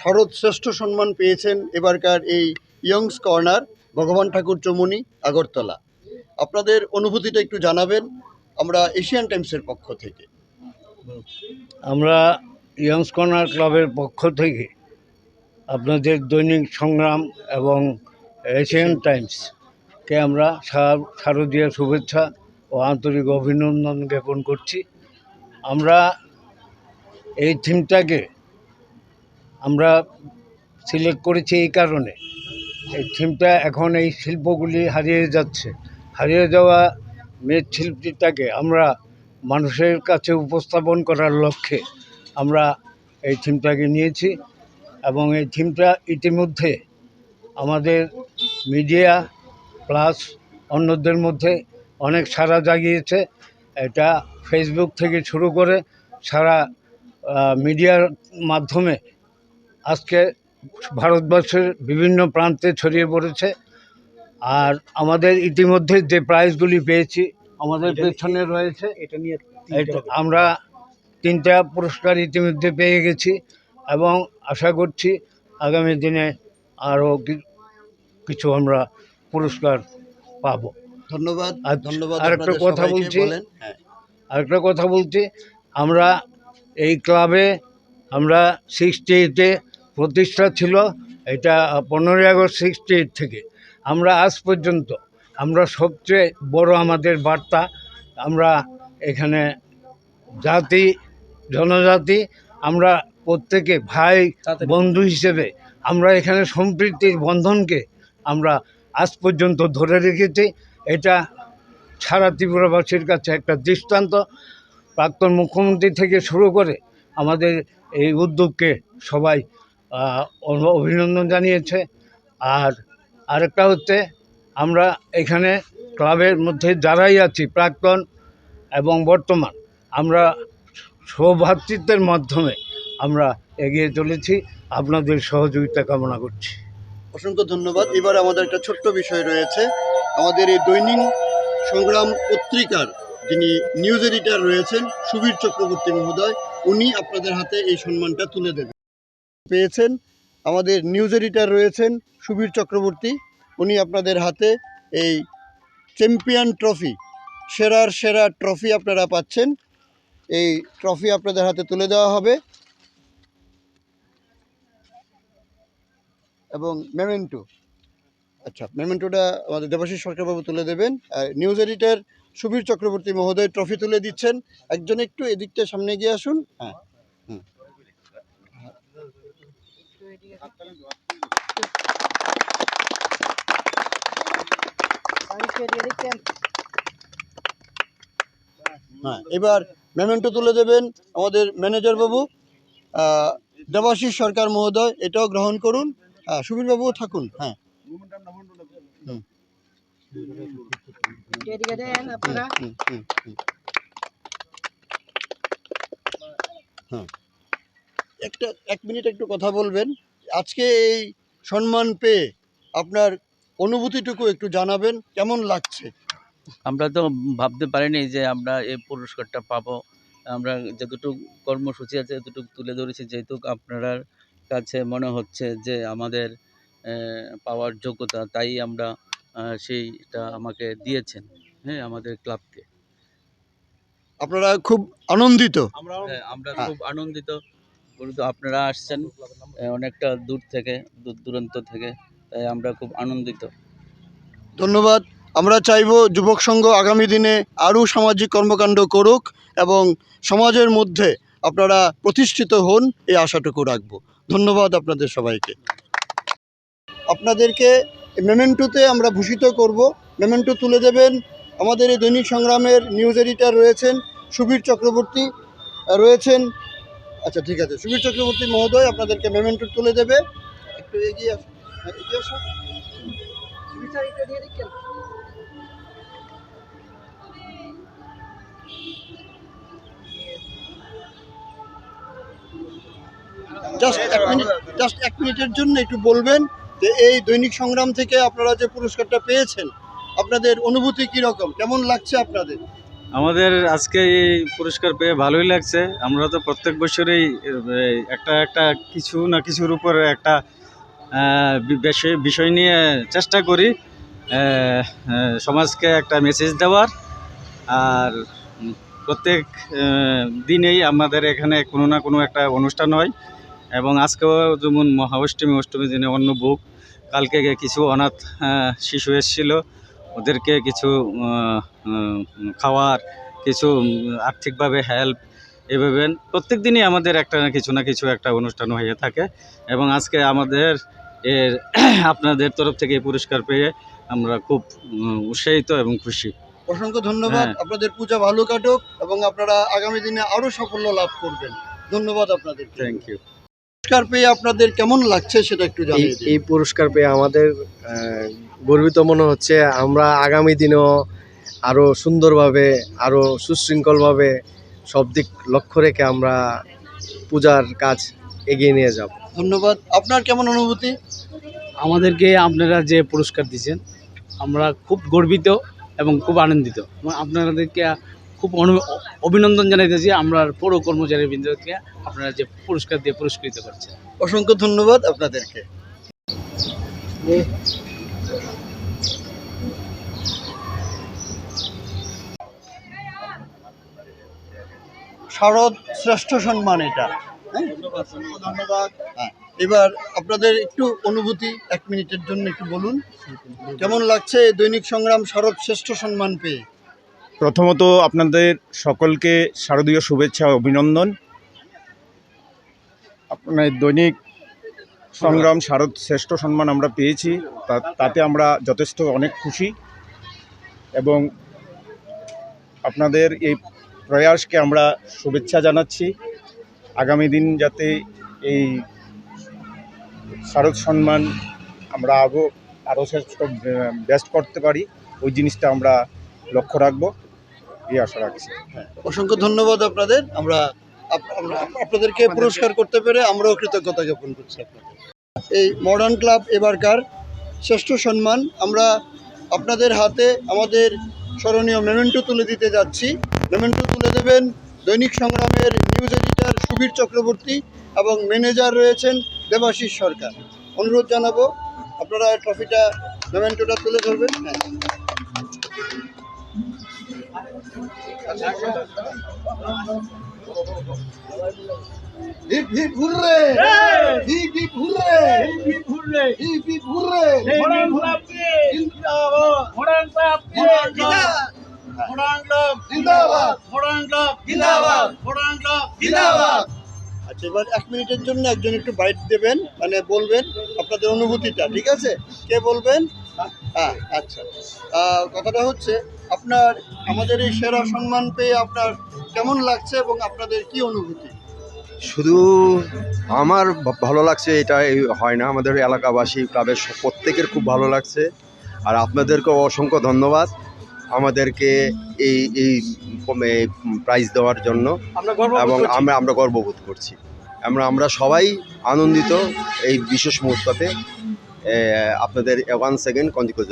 শরৎ শ্রেষ্ঠ সম্মান পেয়েছেন এবারকার এই ইয়ংস কর্নার ভগবান ঠাকুর চমুনি, আগরতলা। আপনাদের অনুভূতিটা একটু জানাবেন, আমরা এশিয়ান টাইমসের পক্ষ থেকে। আমরা ইয়ংস কর্নার ক্লাবের পক্ষ থেকে আপনাদের দৈনিক সংগ্রাম এবং এশিয়ান টাইমসকে আমরা শারদীয় শুভেচ্ছা ও আন্তরিক অভিনন্দন জ্ঞাপন করছি। আমরা এই থিমটাকে আমরা সিলেক্ট করেছি এই কারণে। এই থিমটা এখন এই শিল্পগুলি হারিয়ে যাচ্ছে। হারিয়ে যাওয়া মৃৎশিল্পীটাকে আমরা মানুষের কাছে উপস্থাপন করার লক্ষ্যে আমরা এই থিমটাকে নিয়েছি এবং এই থিমটা ইতিমধ্যে আমাদের মিডিয়া প্লাস অন্যদের মধ্যে অনেক সাড়া জাগিয়েছে। এটা ফেসবুক থেকে শুরু করে সারা মিডিয়ার মাধ্যমে আজকে ভারতবর্ষের বিভিন্ন প্রান্তে ছড়িয়ে পড়েছে। আর আমাদের ইতিমধ্যে যে প্রাইজগুলি পেয়েছি আমাদের পেছনে রয়েছে। এটা নিয়ে আমরা তিনটা পুরস্কার ইতিমধ্যে পেয়ে গেছি এবং আশা করছি আগামী দিনে আরও কিছু আমরা পুরস্কার পাব। ধন্যবাদ ধন্যবাদ আরেকটা কথা বলছি। হ্যাঁ। আরেকটা কথা বলছি আমরা এই ক্লাবে আমরা সিক্সটি এইটে প্রতিষ্ঠা ছিল এটা পনেরোই আগস্ট সিক্সটি এইট থেকে। আমরা আজ পর্যন্ত আমরা সবচেয়ে বড় আমাদের বার্তা আমরা এখানে জাতি জনজাতি আমরা প্রত্যেকে ভাই বন্ধু হিসেবে আমরা এখানে সম্প্রীতির বন্ধনকে আমরা আজ পর্যন্ত ধরে রেখেছি। এটা সারা ত্রিপুরাবাসীর কাছে একটা দৃষ্টান্ত। প্রাক্তন মুখ্যমন্ত্রী থেকে শুরু করে আমাদের এই উদ্যোগকে সবাই অভিনন্দন জানিয়েছে। আর আরেকটা হচ্ছে, আমরা এখানে ক্লাবের মধ্যে যারাই আছি, প্রাক্তন এবং বর্তমান, আমরা সৌভ্রাতৃত্বের মাধ্যমে আমরা এগিয়ে চলেছি। আপনাদের সহযোগিতা কামনা করছি। অসংখ্য ধন্যবাদ। এবার আমাদের একটা ছোট্ট বিষয় রয়েছে। আমাদের এই দৈনিক সংগ্রাম পত্রিকার যিনি নিউজ এডিটর রয়েছেন সুবীর চক্রবর্তী মহোদয়, উনি আপনাদের হাতে এই সম্মানটা তুলে দেবেন। পেয়েছেন। আমাদের নিউজ এডিটর রয়েছেন সুবীর চক্রবর্তী। উনি আপনাদের হাতে এই চ্যাম্পিয়ন ট্রফি সেরার সেরা ট্রফি আপনারা পাচ্ছেন। এই ট্রফি আপনাদের হাতে তুলে দেওয়া হবে। এবং মেমেন্টো আচ্ছা মেমেন্টোটা আমাদের দেবাশিস সরকারবাবু তুলে দেবেন। আর নিউজ এডিটর সুবীর চক্রবর্তী মহোদয় ট্রফি তুলে দিচ্ছেন। একজন একটু এদিকটা সামনে গিয়ে আসুন। হ্যাঁ। হ্যাঁ এবার মেমেন্টো তুলে দেবেন আমাদের ম্যানেজার বাবু। দেবাশিস সরকার মহোদয়, এটাও গ্রহণ করুন। সুবীর বাবুও থাকুন হ্যাঁ। হুম। হ্যাঁ একটা এক মিনিট একটু কথা বলবেন। আজকে এই সম্মান পেয়ে আপনার অনুভূতিটুকু একটু জানাবেন কেমন লাগছে? আমরা তো ভাবতে পারিনি যে আমরা এই পুরস্কারটা পাবো। আমরা যতটুকু কর্মসূচি আছে এতটুকু তুলে ধরেছি যেহেতু আপনার কাছে মনে হচ্ছে যে আমাদের পাওয়ার যোগ্যতা তাই আমরা সেইটা আমাকে দিয়েছেন হ্যাঁ আমাদের ক্লাবকে। আপনারা খুব আনন্দিত। হ্যাঁ আমরা হ্যাঁ। খুব আনন্দিত। যেহেতু আপনারা আসছেন অনেকটা দূর থেকে, দূর দূরান্ত থেকে, তাই আমরা খুব আনন্দিত। ধন্যবাদ। আমরা চাইব যুবক সংঘ আগামী দিনে আরও সামাজিক কর্মকাণ্ড করুক এবং সমাজের মধ্যে আপনারা প্রতিষ্ঠিত হন, এই আশাটুকু রাখব। ধন্যবাদ আপনাদের সবাইকে। আপনাদেরকে মেমেন্টোতে আমরা ভূষিত করব। মেমেন্টো তুলে দেবেন। আমাদের এই দৈনিক সংগ্রামের নিউজ এডিটর রয়েছেন সুবীর চক্রবর্তী রয়েছেন আচ্ছা ঠিক আছে। সুবীর চক্রবর্তী মহোদয় আপনাদেরকে মেমেন্টো তুলে দেবে। একটু এগিয়ে আসুন হ্যাঁ, জাস্ট এক মিনিট জাস্ট এক মিনিটের জন্য একটু বলবেন যে এই দৈনিক সংগ্রাম থেকে আপনারা যে পুরস্কারটা পেয়েছেন আপনাদের অনুভূতি কীরকম? কেমন লাগছে আপনাদের? আমাদের আজকে এই পুরস্কার পেয়ে ভালোই লাগছে। আমরা তো প্রত্যেক বছরেই একটা একটা কিছু না কিছুর উপর একটা বিষয় নিয়ে চেষ্টা করি সমাজকে একটা মেসেজ দেওয়ার। আর প্রত্যেক দিনেই আমাদের এখানে কোনো না কোনো একটা অনুষ্ঠান হয়। এবং আজকেও যেমন মহা অষ্টমী অষ্টমী দিনে অন্য বুক কালকে কিছু অনাথ শিশু এসেছিল। ওদেরকে কিছু খাওয়ার কিছু আর্থিকভাবে হেল্প এভাবে প্রত্যেক দিনই আমাদের একটা না কিছু না কিছু একটা অনুষ্ঠান হয়ে থাকে এবং আজকে আমাদের এর আপনাদের তরফ থেকে এই পুরস্কার পেয়ে আমরা খুব উৎসাহিত এবং খুশি। অসংখ্য ধন্যবাদ। হ্যাঁ। আপনাদের পূজা ভালো কাটুক এবং আপনারা আগামী দিনে আরও সাফল্য লাভ করবেন। ধন্যবাদ আপনাদের থ্যাংক ইউ পুরস্কার পেয়ে আপনাদের কেমন লাগছে সেটা একটু জানিয়ে এই পুরস্কার পেয়ে আমাদের গর্বিত মনে হচ্ছে আমরা আগামী দিনেও আরও সুন্দরভাবে আরও সুশৃঙ্খলভাবে সব দিক লক্ষ্য রেখে আমরা পূজার কাজ এগিয়ে নিয়ে যাব। ধন্যবাদ। আপনার কেমন অনুভূতি? আমাদেরকে আপনারা যে পুরস্কার দিয়েছেন আমরা খুব গর্বিত এবং খুব আনন্দিত। আপনাদেরকে খুব অনু- অভিনন্দন জানাইতেছি আমরা পৌর কর্মচারী বৃন্দকে আপনারা যে পুরস্কার দিয়ে পুরস্কৃত করছেন। অসংখ্য ধন্যবাদ আপনাদেরকে। শারদ শ্রেষ্ঠ সম্মান এটা হ্যাঁ? ধন্যবাদ। হ্যাঁ এবার আপনাদের একটু অনুভূতি এক মিনিটের জন্য একটু বলুন। কেমন লাগছে দৈনিক সংগ্রাম শারদ শ্রেষ্ঠ সম্মান পেয়ে? প্রথমত আপনাদের সকলকে শারদীয় শুভেচ্ছা অভিনন্দন। আপনার দৈনিক সংগ্রাম শারদ শ্রেষ্ঠ সম্মান আমরা পেয়েছি। তাতে আমরা যথেষ্ট অনেক খুশি। এবং আপনাদের এই প্রয়াসকে আমরা শুভেচ্ছা জানাচ্ছি। আগামী দিন যাতে এই শারদ সম্মান আমরা আরও আরও শ্রেষ্ঠ বেস্ট করতে পারি, ওই জিনিসটা আমরা লক্ষ্য রাখব। এই আশা রাখছি। অসংখ্য ধন্যবাদ আপনাদের। আমরা আপনাদেরকে পুরস্কার করতে পেরে আমরাও কৃতজ্ঞতা জ্ঞাপন করছি আপনাদের। এই মডার্ন ক্লাব এবারকার শ্রেষ্ঠ সম্মান আমরা আপনাদের হাতে আমাদের স্মরণীয় মেমেন্টো তুলে দিতে যাচ্ছি। মেমেন্টো তুলে দেবেন দৈনিক সংগ্রামের নিউজ এডিটর সুবীর চক্রবর্তী এবং ম্যানেজার রয়েছেন দেবাশিস সরকার। অনুরোধ জানাব আপনারা ট্রফিটা মেমেন্টোটা তুলে ধরবেন। হ্যাঁ। Hip hip hurray hip hip hurray hip hurray hip hip hurray জিন্দাবাদ জিন্দাবাদ জিন্দাবাদ আচ্ছা এবার এক মিনিটের জন্য একজন একটু বাইট দেবেন মানে বলবেন আপনাদের অনুভূতিটা ঠিক আছে? কে বলবেন? হ্যাঁ আচ্ছা। কথাটা হচ্ছে আপনার আমাদের এই সেরা সম্মান পেয়ে আপনার কেমন লাগছে এবং আপনাদের কি অনুভূতি? শুধু আমার ভালো লাগছে এটা এই হয় না। আমাদের এলাকাবাসী ক্লাবের প্রত্যেকের খুব ভালো লাগছে। আর আপনাদেরকে অসংখ্য ধন্যবাদ আমাদেরকে এই এই প্রাইজ দেওয়ার জন্য। এবং আমরা আমরা গর্ববোধ করছি। আমরা আমরা সবাই আনন্দিত এই বিশেষ মুহূর্ততে। আপনাদের ওয়ান সেকেন্ড কন্টিনিউ